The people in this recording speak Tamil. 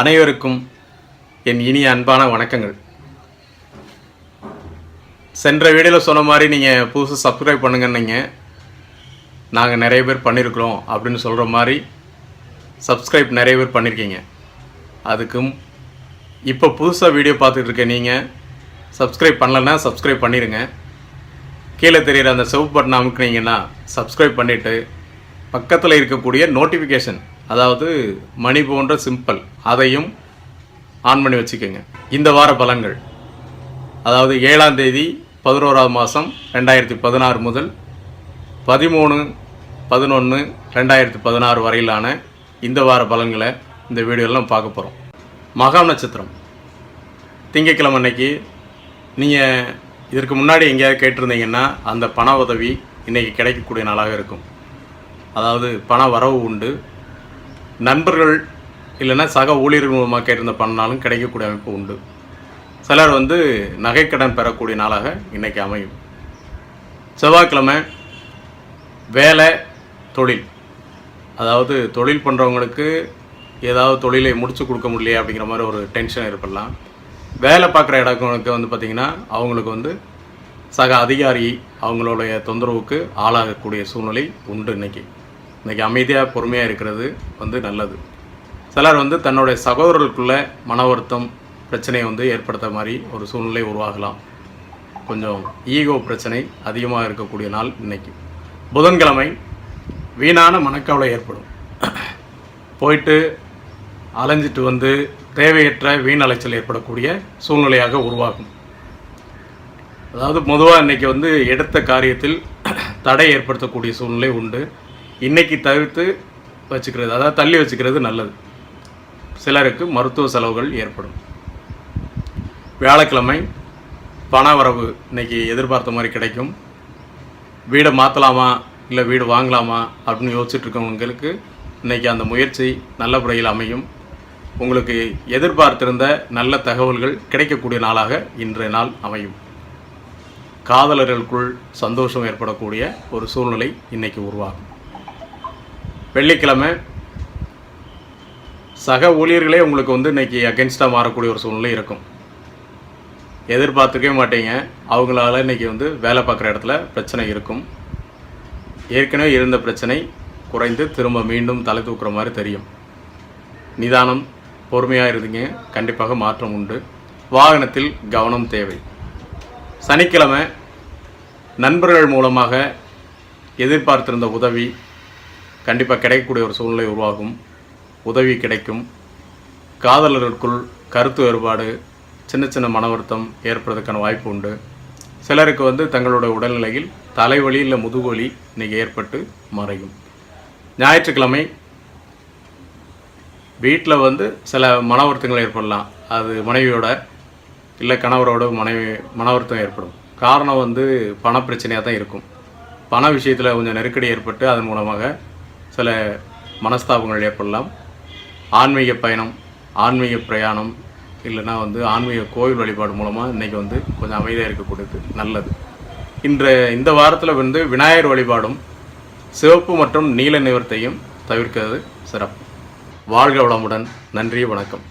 அனைவருக்கும் என் இனிய அன்பான வணக்கங்கள். சென்ற வீடியோவில் சொன்ன மாதிரி நீங்கள் புதுசு சப்ஸ்கிரைப் பண்ணுங்கன்னீங்க நாங்கள் நிறைய பேர் பண்ணியிருக்கிறோம் அப்படின்னு சொல்கிற மாதிரி சப்ஸ்கிரைப் நிறைய பேர் பண்ணியிருக்கீங்க அதுக்கும் இப்போ புதுசாக வீடியோ பார்த்துட்டு இருக்க நீங்கள் சப்ஸ்கிரைப் பண்ணலைன்னா சப்ஸ்கிரைப் பண்ணிடுங்க கீழே தெரியிற அந்த செவ் பட்டன் அமுக்குனீங்கன்னா சப்ஸ்கிரைப் பண்ணிவிட்டு பக்கத்தில் இருக்கக்கூடிய நோட்டிஃபிகேஷன் அதாவது மணி போன்ற சிம்பிள் அதையும் ஆன் பண்ணி வச்சுக்கோங்க. இந்த வார பலன்கள். அதாவது ஏழாம் தேதி பதினோராவது மாதம் ரெண்டாயிரத்தி பதினாறு முதல் பதிமூணு பதினொன்று ரெண்டாயிரத்தி பதினாறு வரையிலான இந்த வார பலன்களை இந்த வீடியோவில் நம்ம பார்க்க போகிறோம் மகா நட்சத்திரம். திங்கட்கிழமை அன்னைக்கு நீங்கள் இதற்கு முன்னாடி எங்கேயாவது கேட்டிருந்தீங்கன்னா அந்த பண உதவி இன்றைக்கி கிடைக்கக்கூடிய நாளாக இருக்கும். அதாவது பண வரவு உண்டு நண்பர்கள் இல்லைன்னா சக ஊழியர்கள் மூலமாக கேட்டிருந்த பண்ணாலும் கிடைக்கக்கூடிய அமைப்பு உண்டு. சிலர் வந்து நகைக்கடன் பெறக்கூடிய நாளாக இன்றைக்கி அமையும். செவ்வாய்க்கிழமை வேலை தொழில். அதாவது தொழில் பண்ணுறவங்களுக்கு ஏதாவது தொழிலை முடிச்சு கொடுக்க முடியலையே அப்படிங்கிற மாதிரி ஒரு டென்ஷன் ஏற்படலாம். வேலை பார்க்குற இடங்களுக்கு வந்து பார்த்திங்கன்னா அவங்களுக்கு வந்து சக அதிகாரி அவங்களுடைய தொந்தரவுக்கு ஆளாகக்கூடிய சூழ்நிலை உண்டு இன்றைக்கி இன்றைக்கி அமைதியாக பொறுமையாக இருக்கிறது வந்து நல்லது. சிலர் வந்து தன்னுடைய சகோதரர்களுக்குள்ள மன வருத்தம் பிரச்சனையை வந்து ஏற்படுத்த மாதிரி ஒரு சூழ்நிலை உருவாகலாம். கொஞ்சம் ஈகோ பிரச்சனை அதிகமாக இருக்கக்கூடிய நாள் இன்றைக்கி புதன்கிழமை வீணான மனக்கவலை ஏற்படும். போயிட்டு அலைஞ்சிட்டு வந்து தேவையற்ற வீண் அலைச்சல் ஏற்படக்கூடிய சூழ்நிலையாக உருவாகும். அதாவது பொதுவாக இன்னைக்கு வந்து எடுத்த காரியத்தில் தடை ஏற்படுத்தக்கூடிய சூழ்நிலை உண்டு. இன்னைக்கு தவிர்த்து வச்சுக்கிறது அதாவது தள்ளி வச்சுக்கிறது நல்லது. சிலருக்கு மருத்துவ செலவுகள் ஏற்படும். வியாழக்கிழமை பண வரவு இன்னைக்கு எதிர்பார்த்த மாதிரி கிடைக்கும். வீடை மாற்றலாமா இல்லை வீடு வாங்கலாமா அப்படின்னு யோசிச்சுட்டு இருக்கவங்களுக்கு இன்னைக்கு அந்த முயற்சி நல்ல முறையில் அமையும். உங்களுக்கு எதிர்பார்த்திருந்த நல்ல தகவல்கள் கிடைக்கக்கூடிய நாளாக இன்றைய நாள் அமையும். காதலர்களுக்குள் சந்தோஷம் ஏற்படக்கூடிய ஒரு சூழ்நிலை இன்றைக்கி உருவாகும். வெள்ளிக்கிழமை. சக ஊழியர்களே உங்களுக்கு வந்து இன்னைக்கு அகென்ஸ்டாக மாறக்கூடிய ஒரு சூழ்நிலை இருக்கும். எதிர்பார்த்துக்கவே மாட்டீங்க. அவங்களால இன்னைக்கு வந்து வேலை பார்க்குற இடத்துல பிரச்சனை இருக்கும். ஏற்கனவே இருந்த பிரச்சனை குறைந்து திரும்ப மீண்டும் தலை தூக்குற மாதிரி தெரியும். நிதானம் பொறுமையாக இருந்தீங்க. கண்டிப்பாக மாற்றம் உண்டு. வாகனத்தில் கவனம் தேவை. சனிக்கிழமை நண்பர்கள் மூலமாக எதிர்பார்த்திருந்த உதவி கண்டிப்பாக கிடைக்கக்கூடிய ஒரு சூழ்நிலை உருவாகும். உதவி கிடைக்கும். காதலர்களுக்குள் கருத்து வேறுபாடு சின்ன சின்ன மன வருத்தம் ஏற்படுறதுக்கான வாய்ப்பு உண்டு. சிலருக்கு வந்து தங்களோட உடல்நிலையில் தலைவலி இல்லை முதுகுவலி இன்றைக்கி ஏற்பட்டு மறையும். ஞாயிற்றுக்கிழமை வீட்டில் வந்து சில மன வருத்தங்கள் ஏற்படலாம். அது மனைவியோட இல்லை கணவரோட மனைவி மன வருத்தம் ஏற்படும். காரணம் வந்து பண பிரச்சனையாக தான் இருக்கும். பண விஷயத்தில் கொஞ்சம் நெருக்கடி ஏற்பட்டு அதன் மூலமாக சில மனஸ்தாபங்கள் ஏற்படலாம். ஆன்மீக பயணம் ஆன்மீக பிரயாணம் இல்லைன்னா வந்து ஆன்மீக கோவில் வழிபாடு மூலமாக இன்றைக்கி வந்து கொஞ்சம் அமைதியாக இருக்கக்கூடியது நல்லது. இன்று இந்த வாரத்தில் வந்து விநாயகர் வழிபாடும் சிவப்பு மற்றும் நீல நிவர்த்தையும் தவிர்க்கிறது சிறப்பு. வாழ்க வளமுடன். நன்றி வணக்கம்.